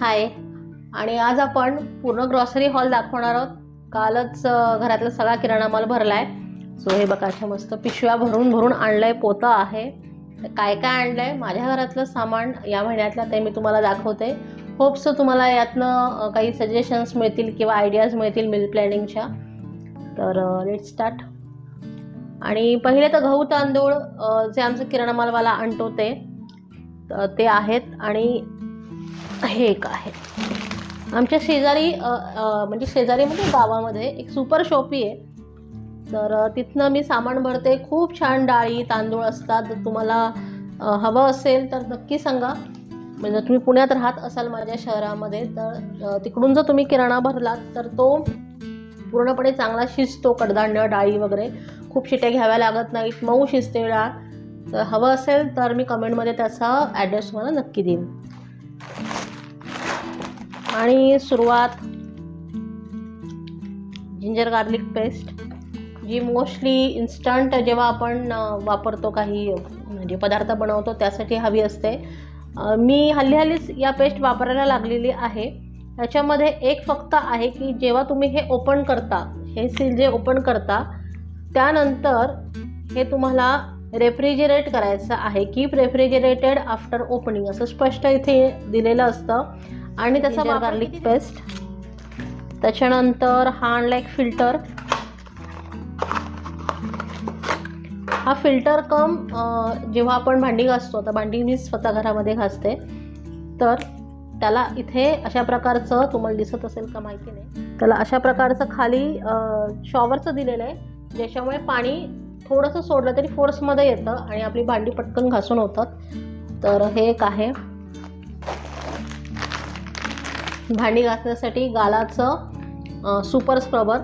हाय. आणि आज आपण पूर्ण ग्रॉसरी हॉल दाखवणार आहोत. कालच घरातला सगळा किराणा माल भरलाय. सो हे बघाच्या मस्त पिशव्या भरून भरून आणलंय पोतं आहे. तर काय काय आणलंय? माझ्या घरातलं सामान या महिन्यातलं ते मी तुम्हाला दाखवते. होप्स तुम्हाला यातनं काही सजेशन्स मिळतील किंवा आयडियाज मिळतील मिल प्लॅनिंगच्या तर लेट स्टार्ट आणि पहिले तर गहू तांदूळ जे आमचं किराणा मालवाला आणतो ते ते आहेत. आणि हे एक आहे. आमच्या शेजारी म्हणजे शेजारी म्हणजे गावामध्ये एक सुपर शॉपी आहे. तर तिथनं मी सामान भरते. खूप छान डाळी तांदूळ असतात. जर तुम्हाला हवं असेल तर नक्की सांगा. म्हणजे जर तुम्ही पुण्यात राहत असाल माझ्या शहरामध्ये तर तिकडून जर तुम्ही किराणा भरलात तर तो पूर्णपणे चांगला शिजतो. कडधान्य डाळी वगैरे. खूप शिट्या घ्याव्या लागत नाहीत. मऊ शिजते डाळ. तर हवं असेल तर मी कमेंटमध्ये त्याचा ॲड्रेस तुम्हाला नक्की देईन. आणि सुरुवात जिंजर गार्लिक पेस्ट जी मोस्टली इन्स्टंट जेव्हा आपण वापरतो काही म्हणजे पदार्थ बनवतो त्यासाठी हवी असते. मी हल्ली हल्लीच या पेस्ट वापरायला लागलेली आहे. याच्यामध्ये एक फक्त आहे की जेव्हा तुम्ही हे ओपन करता हे सील जे ओपन करता त्यानंतर हे तुम्हाला रेफ्रिजरेट करायचं आहे. कीप रेफ्रिजरेटेड आफ्टर ओपनिंग असं स्पष्ट इथे दिलेलं असतं. आणि त्याचा गार्लिक पेस्ट त्याच्यानंतर हा आणला एक फिल्टर हा फिल्टर कम जेव्हा आपण भांडी घासतो आता भांडी मी स्वतः घरामध्ये घासते. तर त्याला इथे अशा प्रकारचं तुम्हाला दिसत असेल का माहिती नाही त्याला अशा प्रकारचं खाली शॉवरचं दिलेलं आहे ज्याच्यामुळे पाणी थोडंसं सोडलं तरी फोर्समध्ये येतं आणि आपली भांडी पटकन घासून होतात. तर हे एक आहे. भांडी घासण्यासाठी गालाचं सुपर स्क्रबर.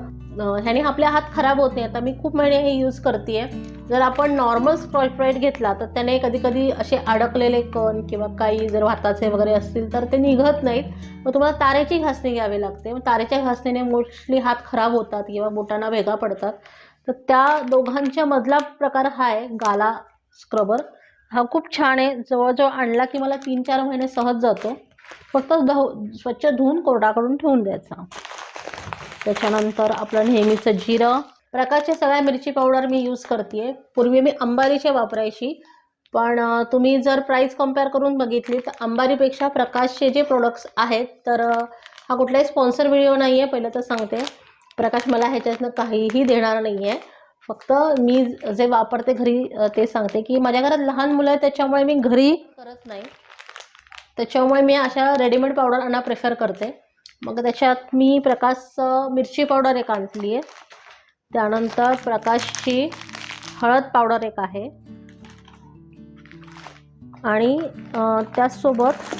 ह्याने आपले हात खराब होत नाही. आता मी खूप महिने हे यूज करते जर आपण नॉर्मल स्प्रॉइट घेतला तर त्याने कधी कधी असे अडकलेले कण किंवा काही जर भाताचे वगैरे असतील तर ते निघत नाहीत. मग तुम्हाला तारेची घासणी घ्यावी लागते. मग तारेच्या घासणीने मोस्टली हात खराब होतात किंवा बोटांना वेगा पडतात. तर त्या दोघांच्या मधला प्रकार हा आहे गाला स्क्रबर हा खूप छान आहे. जवळजवळ आणला की मला तीन चार महिने सहज जातो. फक्त धो स्वच्छ धुवून कोरडा करून ठेवून द्यायचा. त्याच्यानंतर आपलं नेहमीचं जिरं प्रकारच्या सगळ्या मिरची पावडर मी यूज करते पूर्वी मी अंबारीचे वापरायची. पण तुम्ही जर प्राईस कंपेअर करून बघितली तर अंबारीपेक्षा प्रकाशचे जे प्रोडक्ट्स आहेत तर हा कुठलाही स्पॉन्सर व्हिडिओ नाही आहे पहिलं तर सांगते. प्रकाश मला ह्याच्यातनं काहीही देणार नाही आहे फक्त मी जे वापरते घरी ते सांगते की माझ्या घरात लहान मुलं आहेत त्याच्यामुळे मी घरी करत नाही. त्याच्यामुळे मी अशा रेडीमेड पावडर आणा प्रेफर करते. मग त्याच्यात मी प्रकाश मिरची पावडर एक आणली आहे. त्यानंतर प्रकाशची हळद पावडर एक आहे. आणि त्याचसोबत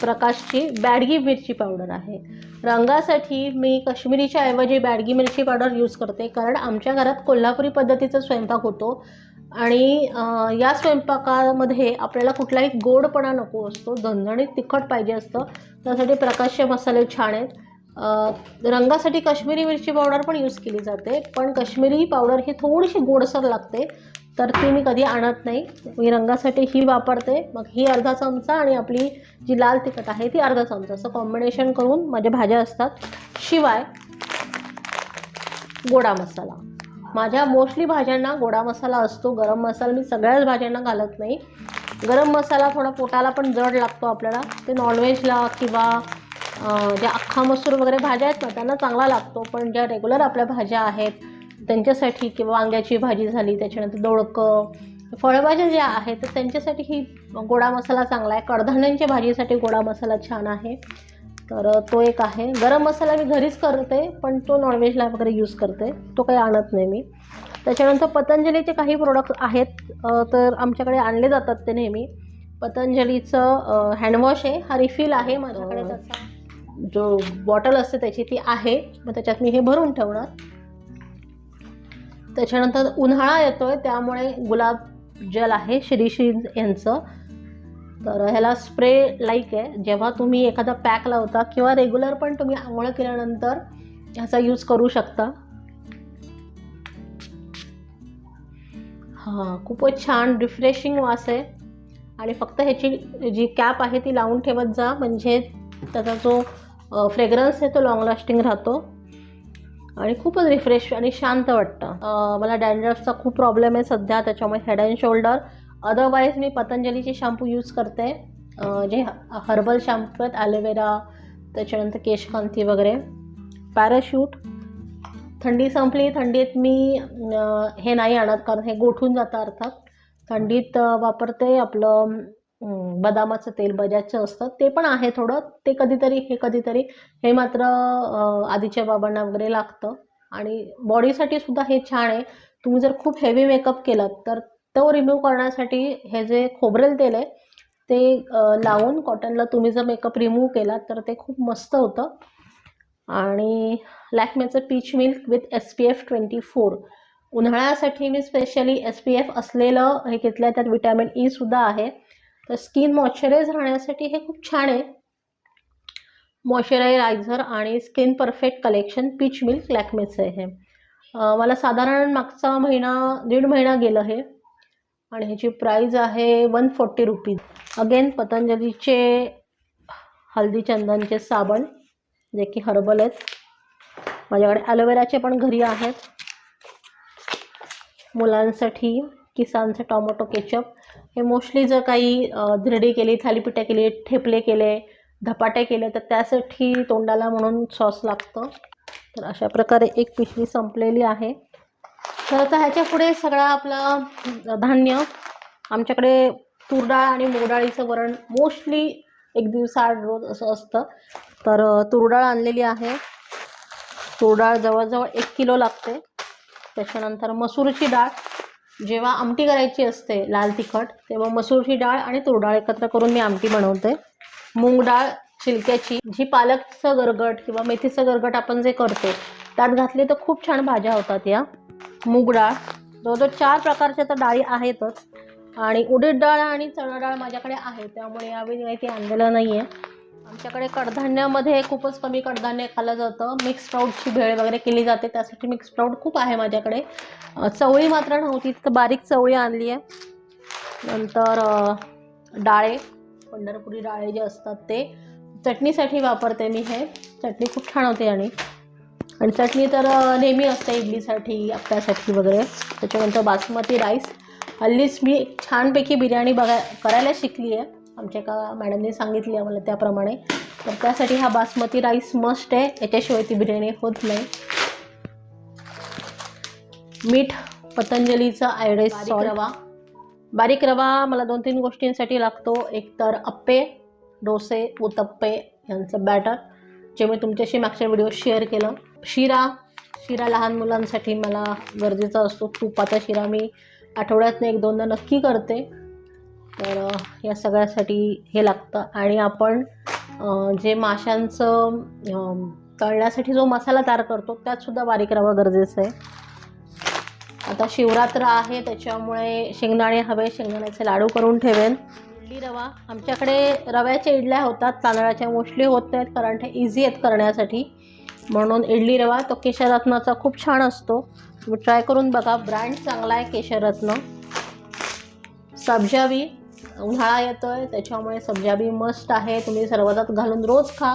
प्रकाशची बॅडगी मिरची पावडर आहे. रंगासाठी मी काश्मीरीच्या ऐवजी बॅडगी मिरची पावडर यूज करते. कारण आमच्या घरात कोल्हापुरी पद्धतीचा स्वयंपाक होतो. आणि या स्वयंपाकामध्ये आपल्याला कुठलाही गोडपणा नको असतो. झणझणीत तिखट पाहिजे असतं. त्यासाठी प्रकाशचे मसाले छान आहेत. रंगासाठी काश्मीरी मिरची पावडर पण यूज केली जाते. पण काश्मीरी पावडर ही थोडीशी गोडसर लागते. तर ती मी कधी आणत नाही. मी रंगासाठी ही वापरते. मग ही अर्धा चमचा आणि आपली जी लाल तिखट आहे ती अर्धा चमचा. असं कॉम्बिनेशन करून माझ्या भाज्या असतात. शिवाय गोडा मसाला. माझ्या मोस्टली भाज्यांना गोडा मसाला असतो गरम मसाला मी सगळ्याच भाज्यांना घालत नाही. गरम मसाला थोडा पोटाला पण जड लागतो आपल्याला. ते नॉनव्हेजला किंवा ज्या अख्खा मसूर वगैरे भाज्या आहेत ना त्यांना चांगला लागतो. पण ज्या रेग्युलर आपल्या भाज्या आहेत त्यांच्यासाठी किंवा वांग्याची भाजी झाली त्याच्यानंतर दोडकं फळभाज्या ज्या आहेत तर त्यांच्यासाठी ही गोडा मसाला चांगला आहे. कडधान्यांच्या भाजीसाठी गोडा मसाला छान आहे. तर तो एक आहे. गरम मसाला मी घरीच करते पण तो नॉनव्हेजला वगैरे यूज करते. तो काही आणत नाही मी. त्याच्यानंतर पतंजलीचे काही प्रोडक्ट आहेत तर आमच्याकडे आणले जातात ते नेहमी. पतंजलीचं हँडवॉश आहे. हा रिफिल आहे माझ्याकडे त्याचा. जो बॉटल असते त्याची ती आहे. मग त्याच्यात मी हे भरून ठेवणार. त्याच्यानंतर उन्हाळा येतोय त्यामुळे गुलाब जल आहे श्रीश्री यांचं. तर ह्याला स्प्रे लाईक आहे. जेव्हा तुम्ही एखादा पॅक लावता किंवा रेग्युलर पण तुम्ही आंघोळ केल्यानंतर ह्याचा यूज करू शकता. हां खूपच छान रिफ्रेशिंग वास आहे. आणि फक्त ह्याची जी कॅप आहे ती लावून ठेवत जा. म्हणजे त्याचा जो फ्रेग्रन्स आहे तो लॉंग लास्टिंग राहतो. आणि खूपच रिफ्रेश आणि शांत वाटतं. मला डॅन्ड्रफचा खूप प्रॉब्लेम आहे सध्या. त्याच्यामुळे हेड अँड शोल्डर अदरवाईज मी पतंजलीचे शॅम्पू यूज करते. जे हर्बल शॅम्पू आहेत ॲलोवेरा त्याच्यानंतर केशकांती वगैरे. पॅराशूट थंडी संपली थंडीत मी हे नाही आणत कारण हे गोठून जातं अर्थात. थंडीत वापरते आपलं बदामाचं तेल बजाजचं असतं. ते पण आहे थोडं. ते कधीतरी हे कधीतरी हे मात्र आधीच्या बाबांना वगैरे लागतं. आणि बॉडीसाठी सुद्धा हे छान आहे. तुम्ही जर खूप हेवी मेकअप केलात तर तो रिमूव्ह करण्यासाठी हे जे खोबरेल तेल आहे ते लावून कॉटनला तुम्ही जर मेकअप रिमूव्ह केलात तर ते खूप मस्त होतं. आणि लॅक्मेचं peach milk with S P F twenty four उन्हाळ्यासाठी मी स्पेशली एस पी एफ असलेलं हे घेतलं आहे त्यात विटॅमिन ई e सुद्धा आहे. तर स्किन मॉइश्चराईज राहण्यासाठी हे खूप छान आहे. मॉइश्चरायझर आणि skin perfect collection peach milk लॅक्मेचं आहे हे. मला साधारण मागचा महिना दीड महिना गेलं हे. आणि ह्याची प्राईज आहे वन फोर्टी रुपीज अगेन पतंजलीचे हल्दी चंदनचे साबण जे की हर्बल आहेत. माझ्याकडे ॲलोवेराचे पण घरी आहेत. मुलांसाठी किसानचं टॉमॅटो केचप हे मोस्टली जर काही धिरडी केली थालीपीठं केली ठेपले केले धपाटे केले तर त्यासाठी तोंडाला म्हणून सॉस लागतं. तर अशा प्रकारे एक पिशवी संपलेली आहे. तर आता ह्याच्या पुढे सगळा आपला धान्य आमच्याकडे तूर डाळ आणि मूगडाळीचं वरण मोस्टली एक दिवसाआड रोज असं असतं. तर अ, तूर डाळ आणलेली आहे. तूर डाळ जवळजवळ एक किलो लागते. त्याच्यानंतर मसूरची डाळ. जेव्हा आमटी करायची असते लाल तिखट तेव्हा मसूरची डाळ आणि तूर डाळ एकत्र करून मी आमटी बनवते. मूग डाळ चिलक्याची जी पालकचं गरगट किंवा मेथीचं गरगट आपण जे करतो त्यात घातली तर खूप छान भाज्या होतात या. मूग डाळ जवळजवळ चार प्रकारच्या तर डाळी आहेतच. आणि उडीद डाळ आणि चणा डाळ माझ्याकडे आहे. त्यामुळे यावेळी काही ते आणलेलं नाही आहे आमच्याकडे कडधान्यामध्ये खूपच कमी कडधान्य खाल्लं जातं. मिक्स स्प्राऊटची भेळ वगैरे केली जाते. त्यासाठी मिक्स स्प्राऊट खूप आहे माझ्याकडे. चवळी मात्र नव्हती. तर बारीक चवळी आणली आहे नंतर डाळे. पंढरपुरी डाळे जे असतात ते. चटणीसाठी वापरते मी हे. चटणी खूप छान होते आणि. आणि चटणी तर नेहमी असते इडलीसाठी अप्प्यासाठी वगैरे. त्याच्यानंतर बासमती राईस. हल्लीच मी छानपैकी बिर्याणी बघा करायला शिकली आहे. आमच्या एका मॅडमने सांगितली आहे मला त्याप्रमाणे. तर त्यासाठी हा बासमती राईस मस्ट आहे. याच्याशिवाय ती बिर्याणी होत नाही. मीठ पतंजलीचा आयोडाईज सॉल्ट रवा. बारीक रवा मला दोन तीन गोष्टींसाठी लागतो. एक तर अप्पे डोसे उत्तप्पे यांचं बॅटर जे मी तुमच्याशी मागच्या व्हिडिओ शेअर केलं. शिरा. शिरा लहान मुलांसाठी मला गरजेचा असतो. तुपाचा शिरा मी आठवड्यातनं एक दोनदा नक्की करते. तर या सगळ्यासाठी हे लागतं. आणि आपण जे माशांचं तळण्यासाठी जो मसाला तयार करतो त्यातसुद्धा बारीक रवा गरजेचं आहे. आता शिवरात्र आहे त्याच्यामुळे शेंगदाणे हवे. शेंगदाण्याचे लाडू करून ठेवेन. इडली रवा. आमच्याकडे रव्याच्या इडल्या होतात तांदळाच्या. मोस्टली होत नाहीत कारण ते इझी आहेत करण्यासाठी. म्हणून इडली रवा तो केशरत्नाचा खूप छान असतो. तुम्ही ट्राय करून बघा. ब्रँड चांगला आहे केशरत्न सब्जाबी उन्हाळा येतो आहे त्याच्यामुळे सब्जाबी मस्ट आहे. तुम्ही सर्वात घालून रोज खा.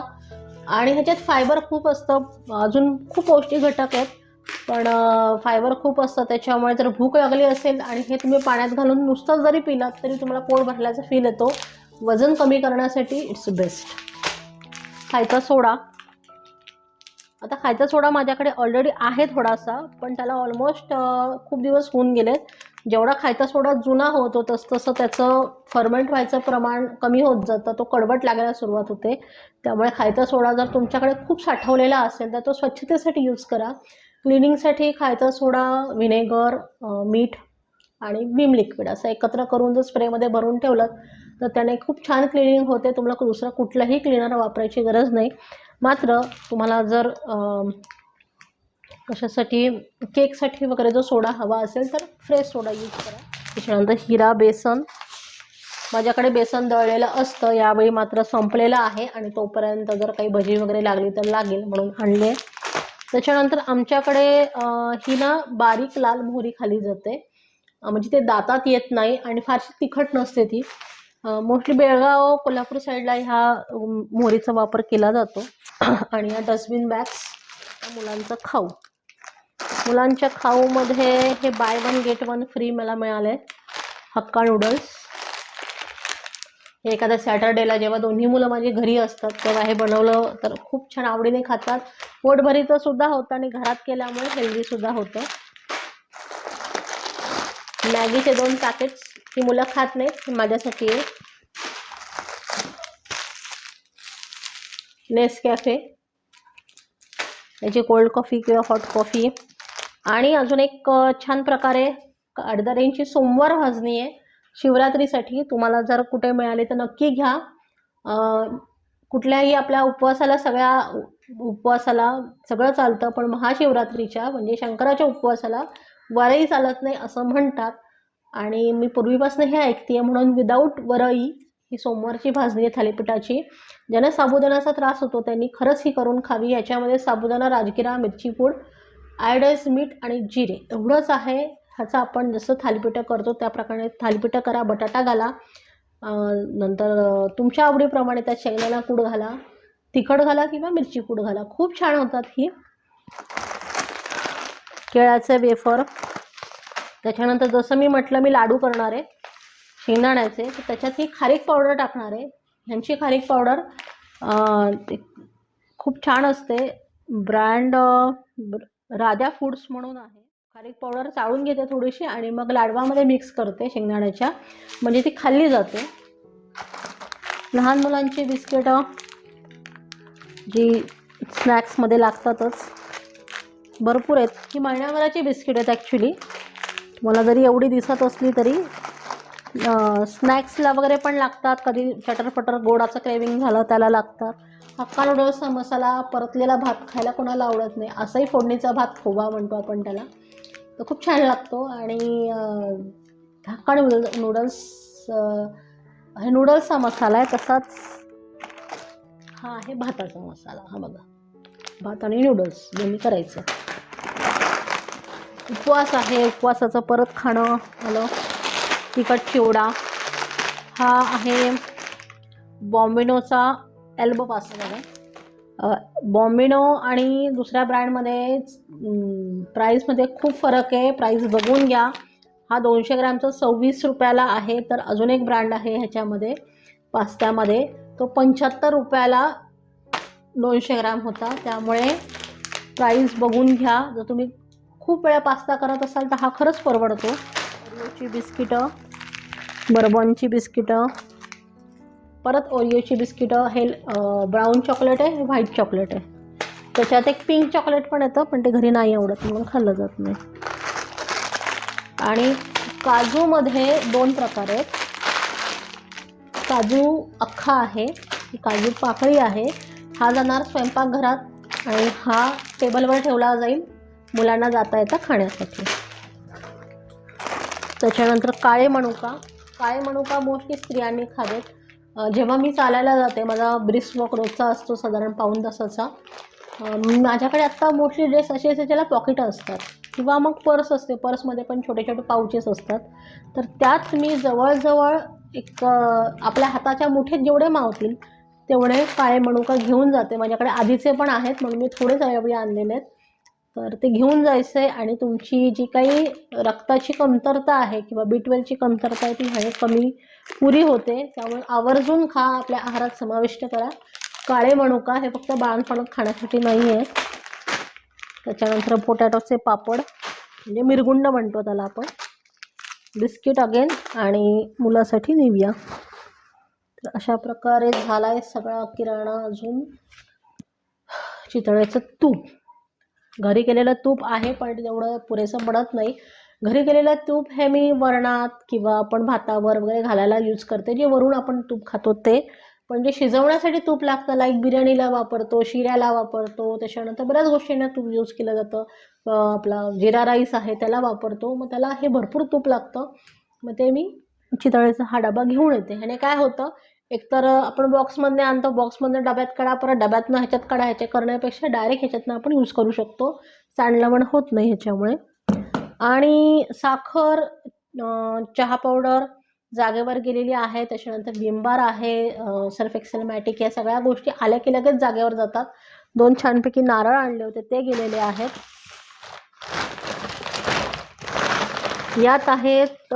आणि ह्याच्यात फायबर खूप असतं. अजून खूप पौष्टिक घटक आहेत. पण फायबर खूप असतं. त्याच्यामुळे जर भूक लागली असेल आणि हे तुम्ही पाण्यात घालून नुसतं जरी पिलात तरी तुम्हाला पोट भरल्याचा फील येतो. वजन कमी करण्यासाठी इट्स बेस्ट खायचा सोडा. आता खायचा सोडा माझ्याकडे ऑलरेडी आहे थोडासा पण त्याला ऑलमोस्ट खूप दिवस होऊन गेलेत जेवढा खायचा सोडा जुना होत होत तसं तसं त्याचं फर्मेंट व्हायचं प्रमाण कमी होत जातं. तो कडवट लागायला सुरुवात होते. त्यामुळे खायचा सोडा जर तुमच्याकडे खूप साठवलेला असेल तर तो स्वच्छतेसाठी यूज करा. क्लिनिंगसाठी खायचा सोडा व्हिनेगर मीठ आणि बीम लिक्विड असं एकत्र करून जर स्प्रेमध्ये भरून ठेवलं तर त्याने खूप छान क्लिनिंग होते. तुम्हाला दुसरा कुठलाही क्लिनर वापरायची गरज नाही. मात्र तुम्हाला जर कशासाठी केकसाठी वगैरे जो सोडा हवा असेल तर फ्रेश सोडा यूज करा. त्याच्यानंतर हिरा बेसन. माझ्याकडे बेसन दळलेलं असतं यावेळी मात्र संपलेलं आहे आणि तोपर्यंत जर काही भजी वगैरे लागली तर लागेल म्हणून आणले. त्याच्यानंतर आमच्याकडे ही ना बारीक लाल मोहरी खाली जाते. म्हणजे ते दातात येत नाही आणि फारशी तिखट नसते ती. मोस्टली बेळगाव कोल्हापूर साईडला ह्या मोहरीचा वापर केला जातो. आणि या डस्टबिन बॅग्स मुलांचं खाऊ. मुलांच्या खाऊमध्ये हे buy one get one free मला मिळाले हक्का नूडल्स हे एखाद्या सॅटर्डेला जेव्हा दोन्ही मुलं माझी घरी असतात तेव्हा हे बनवलं तर खूप छान आवडीने खातात. पोटभरीचं सुद्धा होतं आणि घरात केल्यामुळे हेल्दी सुद्धा होतं. मॅगीचे दोन पॅकेट्स ही मुलं खात नाहीत माझ्यासाठी नेस कॅफे याची कोल्ड कॉफी किंवा हॉट कॉफी. आणि अजून एक छान प्रकारे अडदरेंची सोमवार भाजणी आहे. शिवरात्रीसाठी तुम्हाला जर कुठे मिळाले तर नक्की घ्या. कुठल्याही आपल्या उपवासाला सगळ्या उपवासाला सगळं चालतं पण महाशिवरात्रीच्या म्हणजे शंकराच्या उपवासाला वरही चालत नाही असं म्हणतात. आणि मी पूर्वीपासून हे ऐकते म्हणून विदाऊट वरई ही सोमवारची भाजणी आहे थालीपीठाची ज्यांना साबुदाण्याचा त्रास होतो त्यांनी खरंच ही करून खावी. याच्यामध्ये साबुदाणा राजगिरा मिरची पूड आयोडाईज मीठ आणि जिरे एवढंच आहे. ह्याचं आपण जसं थालीपीठं करतो त्याप्रकारे थालीपीठं करा बटाटा घाला. नंतर तुमच्या आवडीप्रमाणे त्या शेंगदाणा कूड घाला तिखट घाला किंवा मिरची कूड घाला. खूप छान होतात ही. केळ्याचे वेफर त्याच्यानंतर जसं मी म्हटलं मी लाडू करणार आहे शेंगदाण्याचे तर त्याच्यात ही खारीक पावडर टाकणार आहे. ह्यांची खारीक पावडर खूप छान असते. ब्रँड राजा फूड्स म्हणून आहे. खारीक पावडर चाळून घेते थोडीशी आणि मग लाडवामध्ये मिक्स करते शेंगदाण्याच्या. म्हणजे ती खाल्ली जाते. लहान मुलांची बिस्किटं जी स्नॅक्समध्ये लागतातच. भरपूर आहेत. ही महिन्याभराची बिस्किट आहेत ॲक्च्युली मला जरी एवढी दिसत असली तरी स्नॅक्सला वगैरे पण लागतात. कधी चटरपटर गोडाचं क्रेविंग झालं त्याला लागतात. हक्का नूडल्सचा मसाला परतलेला भात खायला कोणाला आवडत नाही. असाही फोडणीचा भात खोबा म्हणतो आपण त्याला. तो खूप छान लागतो. आणि हक्का नूडल नूडल्स हे नूडल्सचा मसाला आहे. तसाच हा आहे भाताचा मसाला. हा बघा. भात आणि नूडल्स दोन्ही करायचं. उपवास आहे. उपवासाचं परत खाणं. आलं तिखट चिवडा. हा आहे बॉम्बिनोचा एल्बो पास्ता बघा. बॉम्बिनो आणि दुसऱ्या ब्रँडमध्ये प्राईसमध्ये खूप फरक आहे. प्राईस बघून घ्या. हा दोनशे ग्रॅमचा सव्वीस रुपयाला आहे. तर अजून एक ब्रँड आहे ह्याच्यामध्ये पास्त्यामध्ये. तो पंच्याहत्तर रुपयाला दोनशे ग्रॅम होता. त्यामुळे प्राईस बघून घ्या. जर तुम्ही खूप वेळा पास्ता करत असाल तर हा खरंच परवडतो. ओरिओची बिस्किटं बर्बॉनची बिस्किटं परत ओरिओची बिस्किटं हे ब्राऊन चॉकलेट आहे हे व्हाईट चॉकलेट आहे. त्याच्यात एक पिंक चॉकलेट पण येतं पण ते घरी नाही आवडत म्हणून खाल्लं जात नाही. आणि काजूमध्ये दोन प्रकार आहेत. काजू अख्खा आहे काजू पाकळी आहे. हा जाणार स्वयंपाकघरात आणि हा टेबलवर ठेवला जाईल. मुलांना जाता येता खाण्यासाठी. त्याच्यानंतर काळे मनुका. काळे मनुका मोस्टली स्त्रियांनी खावेत. जेव्हा मी चालायला जाते माझा ब्रिस्क वॉक रोजचा असतो साधारण पाऊण तासाचा. माझ्याकडे आत्ता मोस्टली ड्रेस असे असे ज्याला पॉकेट असतात. किंवा मग पर्स असते पर्समध्ये पण छोटे छोटे पाऊचेस असतात. तर त्यात मी जवळजवळ एक आपल्या हाताच्या मुठीत जेवढे मावतील तेवढे काळे मनुका घेऊन जाते. माझ्याकडे आधीचे पण आहेत म्हणून मी थोडेच यावेळी आणलेले आहेत. तर ते घेऊन जायचं आहे आणि तुमची जी काही रक्ताची कमतरता आहे किंवा बी ट्वेल्वची कमतरता आहे ती ह्याने कमी पुरी होते. त्यामुळे आवर्जून खा आपल्या आहारात समाविष्ट करा. काळे मनुका हे फक्त बाळणपणात खाण्यासाठी नाही आहे त्याच्यानंतर पोटॅटोचे पापड म्हणजे मिरगुंड म्हणतो त्याला आपण. बिस्किट अगेन आणि मुलासाठी निविया. तर अशा प्रकारे झाला आहे सगळा किराणा अजून चितळ्याचं तूप. घरी केलेलं तूप आहे पण तेवढं पुरेसं पडत नाही. घरी केलेलं तूप हे मी वरणात किंवा आपण भातावर वगैरे घालायला यूज करते जे वरून आपण तूप खातो ते. पण जे शिजवण्यासाठी तूप लागतं लाईक बिर्याणीला वापरतो शिऱ्याला वापरतो त्याच्यानंतर बऱ्याच गोष्टींना तूप यूज केलं जातं. आपला जिरा राईस आहे त्याला वापरतो मग त्याला हे भरपूर तूप लागतं. मग ते मी चितळेचा हा डबा घेऊन येते. ह्याने काय होतं एकतर आपण बॉक्समधनं आणतो बॉक्समधनं डब्यात काढा परत डब्यातनं ह्याच्यात काढा ह्याच्या करण्यापेक्षा डायरेक्ट ह्याच्यातनं आपण यूज करू शकतो. सांडलवण होत नाही ह्याच्यामुळे. आणि साखर चहा पावडर जागेवर गेलेली आहे त्याच्यानंतर बिंबार आहे सर्फ एक्सेलमॅटिक या सगळ्या गोष्टी आल्या की लगेच जागेवर जातात. दोन छानपैकी नारळ आणले होते ते गेलेले आहेत. यात आहेत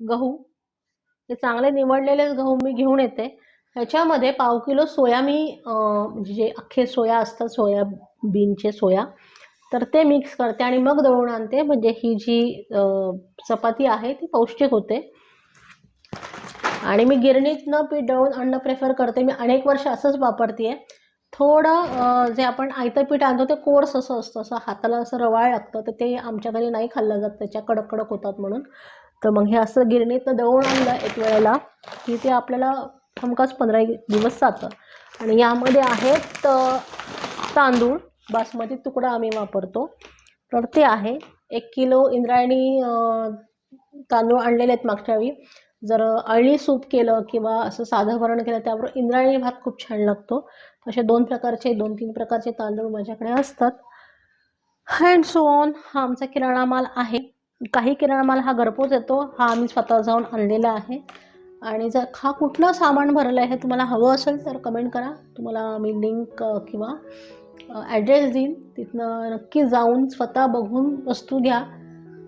गहू. हे चांगले निवडलेलेच गहू मी घेऊन येते. ह्याच्यामध्ये पाव किलो सोया मी म्हणजे जे अख्खे सोया असतात सोयाबीनचे सोया तर ते मिक्स करते आणि मग दळून आणते. म्हणजे ही जी चपाती आहे ती पौष्टिक होते. आणि मी गिरणीतनं पीठ दळून आणणं प्रेफर करते. मी अनेक वर्ष असंच वापरते थोडं जे आपण आयतं पीठ आणतो ते कोर्स असं असतं. असं हाताला असं रवाळ लागतं तर ते आमच्या घरी नाही खाल्लं जात. त्याच्या कडक कडक होतात म्हणून. तर मग हे असं गिरणीतनं दळून आणलं एक वेळेला की ते आपल्याला हमखास पंधरा दिवस जातं आणि यामध्ये आहेत तांदूळ बासमती तुकडा आम्ही वापरतो. तर ते आहे. एक किलो इंद्रायणी तांदूळ आणलेले आहेत मागच्या वेळी. जर अळणी सूप केलं किंवा असं साधं वरण केलं त्यावर इंद्रायणी भात खूप छान लागतो. असे दोन प्रकारचे दोन तीन प्रकारचे तांदूळ माझ्याकडे असतात. हँड सो ऑन हा आमचा किराणा माल आहे. काही किराणा माल हा घरपोच येतो. हा आम्ही स्वतः जाऊन आणलेला आहे. आणि जर हा कुठलं सामान भरलं आहे हे तुम्हाला हवं असेल तर कमेंट करा. तुम्हाला मी लिंक किंवा ॲड्रेस देईन. तिथनं नक्की जाऊन स्वतः बघून वस्तू घ्या.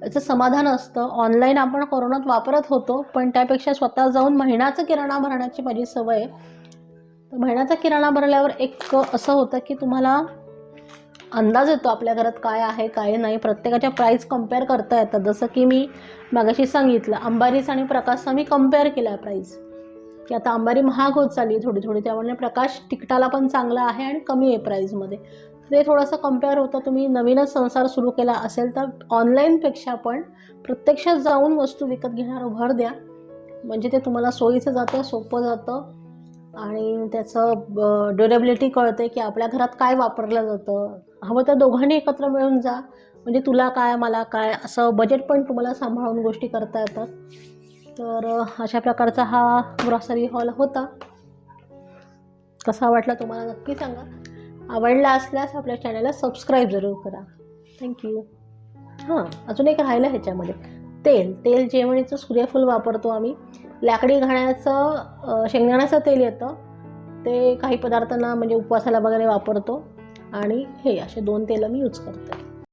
याचं समाधान असतं. ऑनलाईन आपण कोरोनात वापरत होतो पण त्यापेक्षा स्वतः जाऊन महिन्याचं किराणा भरण्याची माझी सवय आहे. तर महिन्याचा किराणा भरल्यावर एक असं होतं की तुम्हाला अंदाज येतो आपल्या घरात काय आहे काय नाही. प्रत्येकाच्या प्राईस कंपेअर करता येतात. जसं की मी मागाशी सांगितलं अंबारीस आणि प्रकाशचा मी कंपेअर केला आहे प्राईस की आता अंबारी महाग होत चालली आहे थोडी थोडी त्यामुळे प्रकाश टिकटाला पण चांगला आहे आणि कमी आहे प्राईजमध्ये ते थोडंसं कंपेअर होतं. तुम्ही नवीनच संसार सुरू केला असेल तर ऑनलाईनपेक्षा पण प्रत्यक्षात जाऊन वस्तू विकत घेण्यावर भर द्या. म्हणजे ते तुम्हाला सोयीचं जातं सोपं जातं. आणि त्याचं ड्युरेबिलिटी कळते की आपल्या घरात काय वापरलं जातं. हवं तर दोघांनी एकत्र मिळून जा. म्हणजे तुला काय मला काय असं बजेट पण तुम्हाला सांभाळून गोष्टी करता येतात. तर अशा प्रकारचा हा ग्रॉसरी हॉल होता. कसा वाटला तुम्हाला नक्की सांगा. आवडला असल्यास आपल्या चॅनलला सबस्क्राईब जरूर करा. थँक्यू हां अजून एक राहिलं ह्याच्यामध्ये. तेल. तेल जेवणीचं सूर्यफूल वापरतो आम्ही. लाकडी घाण्याचं शेंगदाण्याचं तेल येतं. ते काही पदार्थांना म्हणजे उपवासाला वगैरे वापरतो. आणि हे असे दोन तेलं मी यूज करते.